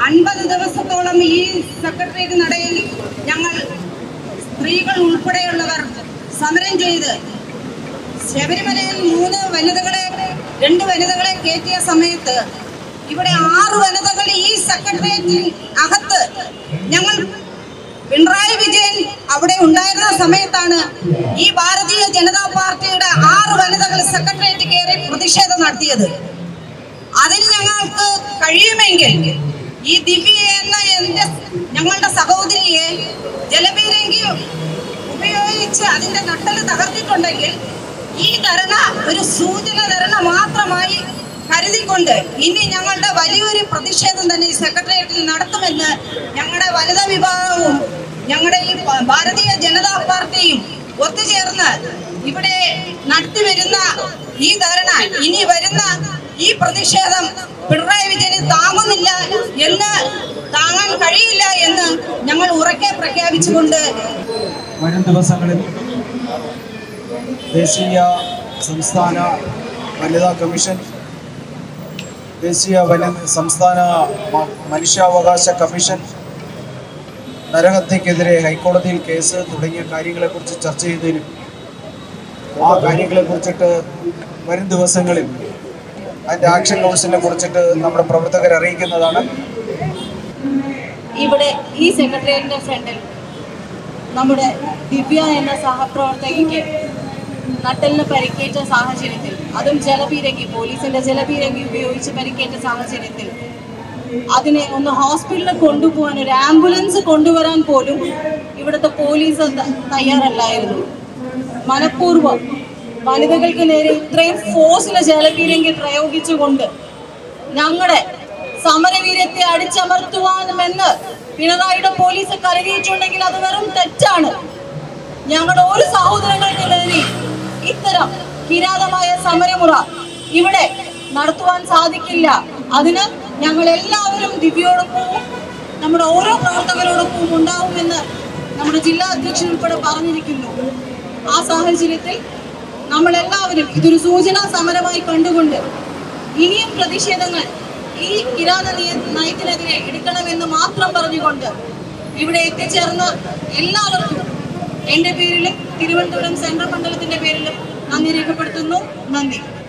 അൻപത് ദിവസത്തോളം ഈ സെക്രട്ടേറിയറ്റ് നടയിൽ ഞങ്ങൾ സ്ത്രീകൾ ഉൾപ്പെടെയുള്ളവർ സമരം ചെയ്ത് ശബരിമലയിൽ മൂന്ന് വനിതകളെ രണ്ട് വനിതകളെ കയറ്റിയ സമയത്ത് ഇവിടെ ആറ് വനിതകൾ ഈ സെക്രട്ടേറിയറ്റിൽ അകത്ത് ഞങ്ങൾ പിണറായി വിജയൻ അവിടെ ഉണ്ടായിരുന്ന സമയത്താണ് ഈ ഭാരതീയ ജനതാ പാർട്ടിയുടെ ആറ് വനിതകൾ സെക്രട്ടേറിയറ്റ് കയറി പ്രതിഷേധം നടത്തിയത്. അതിന് ഞങ്ങൾക്ക് കഴിയുമെങ്കിൽ ഈ ദിവ്യ എന്ന എന്റെ ഞങ്ങളുടെ സഹോദരിയെ ജലപീരങ്കി ഉപയോഗിച്ച് അതിന്റെ നട്ടൽ തകർത്തിട്ടുണ്ടെങ്കിൽ ഈ ധരണ ഒരു സൂചന ധരണ മാത്രമായി കരുതിക്കൊണ്ട് ഇനി ഞങ്ങളുടെ വലിയൊരു പ്രതിഷേധം തന്നെ ഈ സെക്രട്ടേറിയറ്റിൽ നടത്തുമെന്ന് ഞങ്ങളുടെ വനിതാ വിഭാഗവും ഞങ്ങളുടെ ഈ ഭാരതീയ ജനതാ പാർട്ടിയും ഒത്തുചേർന്ന് ഇവിടെ നടത്തിവരുന്ന ഈ ധരണ ഇനി വരുന്ന ഈ പ്രതിഷേധം പിണറായി വിജയന് താങ്ങുന്നില്ല എന്ന് താങ്ങാൻ കഴിയില്ല എന്ന് ഞങ്ങൾ ഉറക്കെ പ്രഖ്യാപിച്ചുകൊണ്ട് വരും ദിവസങ്ങളിൽ ദേശീയ സംസ്ഥാന വനിതാ കമ്മീഷൻ ദേശീയ വനി സംസ്ഥാന മനുഷ്യാവകാശ കമ്മീഷൻ നരഹത്യക്കെതിരെ ഹൈക്കോടതിയിൽ കേസ് തുടങ്ങിയ കാര്യങ്ങളെക്കുറിച്ച് ചർച്ച ചെയ്തതിനും ആ കാര്യങ്ങളെക്കുറിച്ചിട്ട് വരും ദിവസങ്ങളിൽ അതിന്റെ ആക്ഷൻ കൗൺസിലിനെ കുറിച്ചിട്ട് നമ്മുടെ പ്രവർത്തകർ അറിയിക്കുന്നതാണ്. ഇവിടെ ഈ സെക്രട്ടേറിയറ്റിന്റെ ഫ്രണ്ടിൽ നമ്മുടെ ദിവ്യ എന്ന സഹപ്രവർത്തകയ്ക്ക് നട്ടലിന് പരിക്കേറ്റ സാഹചര്യത്തിൽ അതും ജലപീരങ്കി പോലീസിന്റെ ജലപീരങ്കി ഉപയോഗിച്ച് പരിക്കേറ്റ സാഹചര്യത്തിൽ അതിനെ ഒന്ന് ഹോസ്പിറ്റലിൽ കൊണ്ടുപോകാൻ ഒരു ആംബുലൻസ് കൊണ്ടുവരാൻ പോലും ഇവിടുത്തെ പോലീസ് തയ്യാറല്ലായിരുന്നു. മനഃപൂർവം വനിതകൾക്ക് നേരെ ഇത്രയും ഫോഴ്സിലെ ജലപീരങ്കി പ്രയോഗിച്ചുകൊണ്ട് ഞങ്ങളുടെ സമരവീര്യത്തെ അടിച്ചമർത്തുവാനുമെന്ന് പിണറായിയുടെ പോലീസ് കരുതിയിട്ടുണ്ടെങ്കിൽ അത് വെറും തെറ്റാണ്. ഞങ്ങളുടെ ഒരു സഹോദരങ്ങൾക്ക് നേരെ ഇത്തരം കിരാതമായ സമരമുറ ഇവിടെ നടത്തുവാൻ സാധിക്കില്ല. അതിന് ഞങ്ങൾ എല്ലാവരും ദിവ്യോടൊപ്പവും നമ്മുടെ ഓരോ പ്രവർത്തകരോടൊപ്പവും ഉണ്ടാവുമെന്ന് നമ്മുടെ ജില്ലാ അധ്യക്ഷൻ ഉൾപ്പെടെ പറഞ്ഞിരിക്കുന്നു. ആ സാഹചര്യത്തിൽ നമ്മളെല്ലാവരും ഇതൊരു സൂചനാ സമരമായി കണ്ടുകൊണ്ട് ഇനിയും പ്രതിഷേധങ്ങൾ ഈ കിരാത നയത്തിനെതിരെ എടുക്കണമെന്ന് മാത്രം പറഞ്ഞുകൊണ്ട് ഇവിടെ എത്തിച്ചേർന്ന എല്ലാവർക്കും എന്റെ പേരിലും തിരുവനന്തപുരം സെൻട്രൽ മണ്ഡലത്തിന്റെ പേരിലും നന്ദി രേഖപ്പെടുത്തുന്നു. നന്ദി.